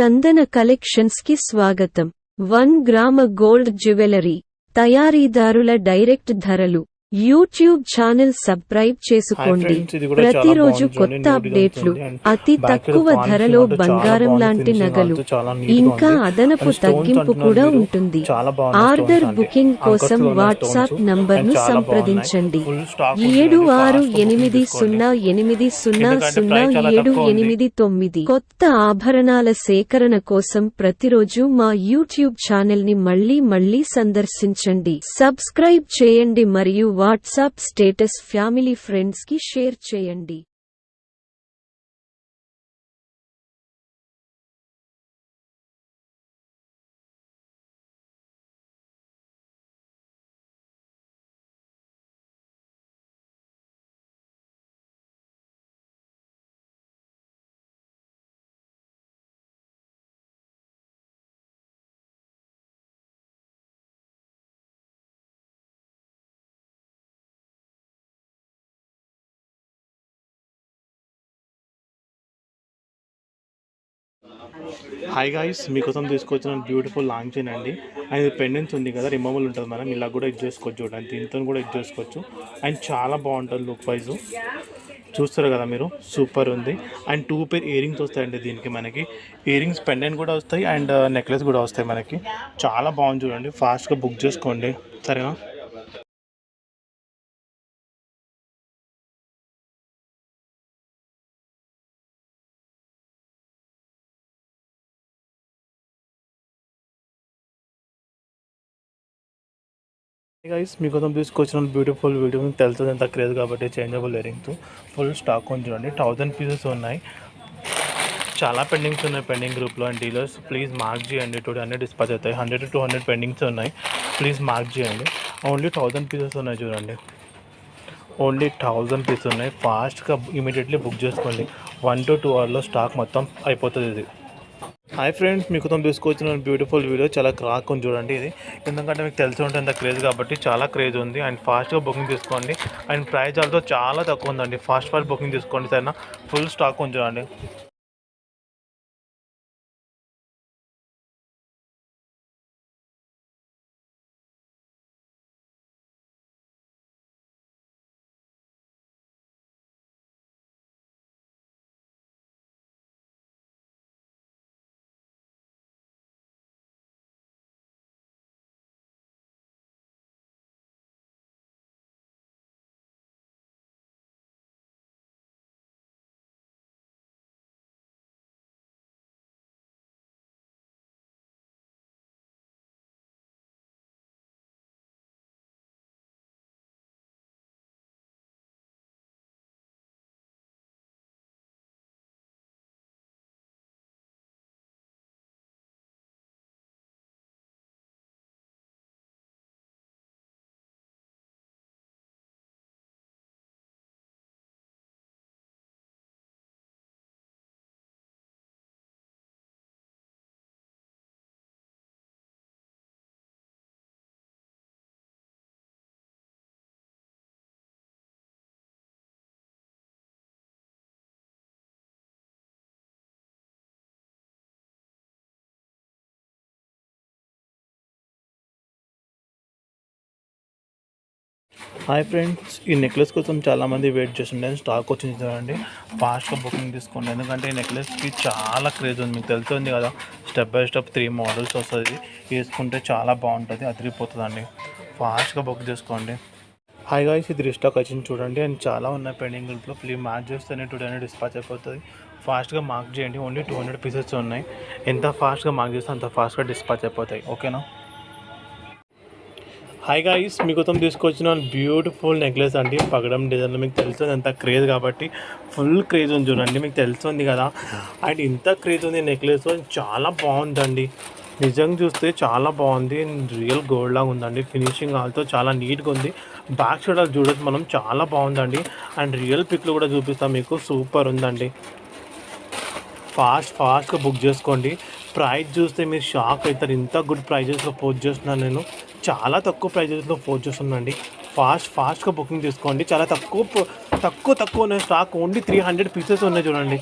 చందన కలెక్షన్స్కి స్వాగతం. One gram gold jewellery. తయారీదారుల direct ధరలు. YouTube channel subscribe చేసుకోండి. ప్రతిరోజు కొత్త అప్డేట్లు. అతి తక్కువ ధరలో బంగారం లాంటి నగలు. ఇంకా. అదనపు తగ్గింపు కూడా ఉంటుంది. ఆర్డర్. బుకింగ్ కోసం వాట్సాప్ and చాలా సంప్రదించండి. ఏడు ఆరు ఎనిమిది. సున్నా ఎనిమిది సున్నా సున్నా ఏడు. ఎనిమిది తొమ్మిది. కొత్త ఆభరణాల సేకరణ కోసం ప్రతిరోజు మా యూట్యూబ్ ఛానల్ని మళ్ళీ మళ్ళీ సందర్శించండి. సబ్స్క్రైబ్ చేయండి మరియు వాట్సాప్ స్టేటస్ ఫ్యామిలీ ఫ్రెండ్స్కి షేర్ చేయండి. హాయ్ గాయస్ మీకోసం తీసుకొచ్చిన బ్యూటిఫుల్ లాంగ్ చైన్ అండి. అండ్ పెండెన్స్ ఉంది కదా రిమూవల్ ఉంటుంది మనం ఇలా కూడా ఇది చేసుకోవచ్చు చూడండి. దీంతో కూడా ఇది చేసుకోవచ్చు. అండ్ చాలా బాగుంటుంది లుక్ వైజ్ చూస్తారు కదా మీరు? సూపర్ ఉంది. అండ్ టూ పేర్ ఇయరింగ్స్ వస్తాయండి దీనికి మనకి. ఇయరింగ్స్ పెండెంట్ కూడా వస్తాయి. అండ్ నెక్లెస్ uh, కూడా వస్తాయి మనకి. చాలా బాగుంది చూడండి. ఫాస్ట్గా బుక్ చేసుకోండి. సరేనా? గైస్ మీకోసం తీసుకొచ్చిన బ్యూటిఫుల్ వీడియో మీకు తెలుస్తుంది ఎంత క్రేజ్ కాబట్టి చేంజబుల్ ఇయరింగ్స్ ఫుల్ స్టాక్ ఉంది చూడండి థౌజండ్ పీసెస్ ఉన్నాయి. చాలా పెండింగ్స్ ఉన్నాయి పెండింగ్ గ్రూప్లో అండ్ డీలర్స్ ప్లీజ్ మార్క్ చేయండి. టూ హండ్రెడ్ డిస్పాచ్ అవుతాయి. Hundred to two hundred pendings ఉన్నాయి. ప్లీజ్ మార్క్ చేయండి. ఓన్లీ థౌజండ్ పీసెస్ ఉన్నాయి చూడండి. ఓన్లీ థౌజండ్ పీసెస్ ఉన్నాయి. ఫాస్ట్గా ఇమీడియట్లీ బుక్ చేసుకోండి. వన్ టు టూ అవర్లో స్టాక్ మొత్తం అయిపోతుంది ఇది. హాయ్ ఫ్రెండ్స్ మీకోసం తీసుకొచ్చిన బ్యూటిఫుల్ వీడియో చాలా క్రాక్ ఉంది చూడండి ఇది. ఎందుకంటే మీకు తెలిసి ఉంటుంది అంత క్రేజ్ కాబట్టి చాలా క్రేజ్ ఉంది. అండ్ ఫాస్ట్గా బుకింగ్ తీసుకోండి. అండ్ ప్రైస్ ఆల్సో చాలా తక్కువ ఉందండి. ఫాస్ట్ ఫాస్ట్ బుకింగ్ తీసుకోండి సరేనా? ఫుల్ స్టాక్ ఉంది చూడండి. హాయ్ ఫ్రెండ్స్ ఈ నెక్లెస్ కోసం చాలామంది వెయిట్ చేస్తుండే. స్టాక్ వచ్చింది చూడండి. ఫాస్ట్గా బుకింగ్ తీసుకోండి. ఎందుకంటే ఈ నెక్లెస్కి చాలా క్రేజ్ ఉంది. మీకు తెలుస్తుంది కదా step by step three models వస్తుంది. వేసుకుంటే చాలా బాగుంటుంది అదిరిపోతుందండి. ఫాస్ట్గా బుక్ చేసుకోండి హాయ్ గాయస్ ఇది రిస్టాక్ వచ్చింది చూడండి. అండ్ చాలా ఉన్నాయి పెండింగ్ గ్రూప్లో ప్లీజ్ మార్క్ చేస్తేనే టుడే డిస్పాచ్ అయిపోతుంది. ఫాస్ట్గా మార్క్ చేయండి. ఓన్లీ టూ హండ్రెడ్ పీసెస్ ఉన్నాయి. ఎంత ఫాస్ట్గా మార్క్ చేస్తే అంత ఫాస్ట్గా డిస్పాచ్ అయిపోతాయి. ఓకేనా హాయ్ గాయస్ మీకోసం తీసుకొచ్చిన బ్యూటిఫుల్ నెక్లెస్ అండి. పగడం డిజైన్లో మీకు తెలుస్తుంది ఎంత క్రేజ్ కాబట్టి ఫుల్ క్రేజ్ ఉంది చూడండి మీకు తెలుస్తుంది కదా. అండ్ ఇంత క్రేజ్ ఉంది నెక్లెస్ చాలా బాగుందండి. నిజంగా చూస్తే చాలా బాగుంది రియల్ గోల్డ్ లాగా ఉందండి. ఫినిషింగ్ ఆల్తో చాలా నీట్గా ఉంది. బ్యాక్ సైడ్ అది చూడొచ్చు మనం చాలా బాగుందండి. అండ్ రియల్ పిక్లు కూడా చూపిస్తాం మీకు సూపర్ ఉందండి. ఫాస్ట్ ఫాస్ట్గా బుక్ చేసుకోండి. ప్రైస్ చూస్తే మీరు షాక్ అవుతారు. ఇంత గుడ్ ప్రైజెస్లో పోస్ట్ చేస్తున్నాను నేను. చాలా తక్కువ ప్రైజెస్లో ఫోన్ చూస్తుందండి ఫాస్ట్ ఫాస్ట్గా బుకింగ్ తీసుకోండి. చాలా తక్కువ తక్కువ తక్కువ ఉన్నాయి stock only three hundred pieces ఉన్నాయి చూడండి.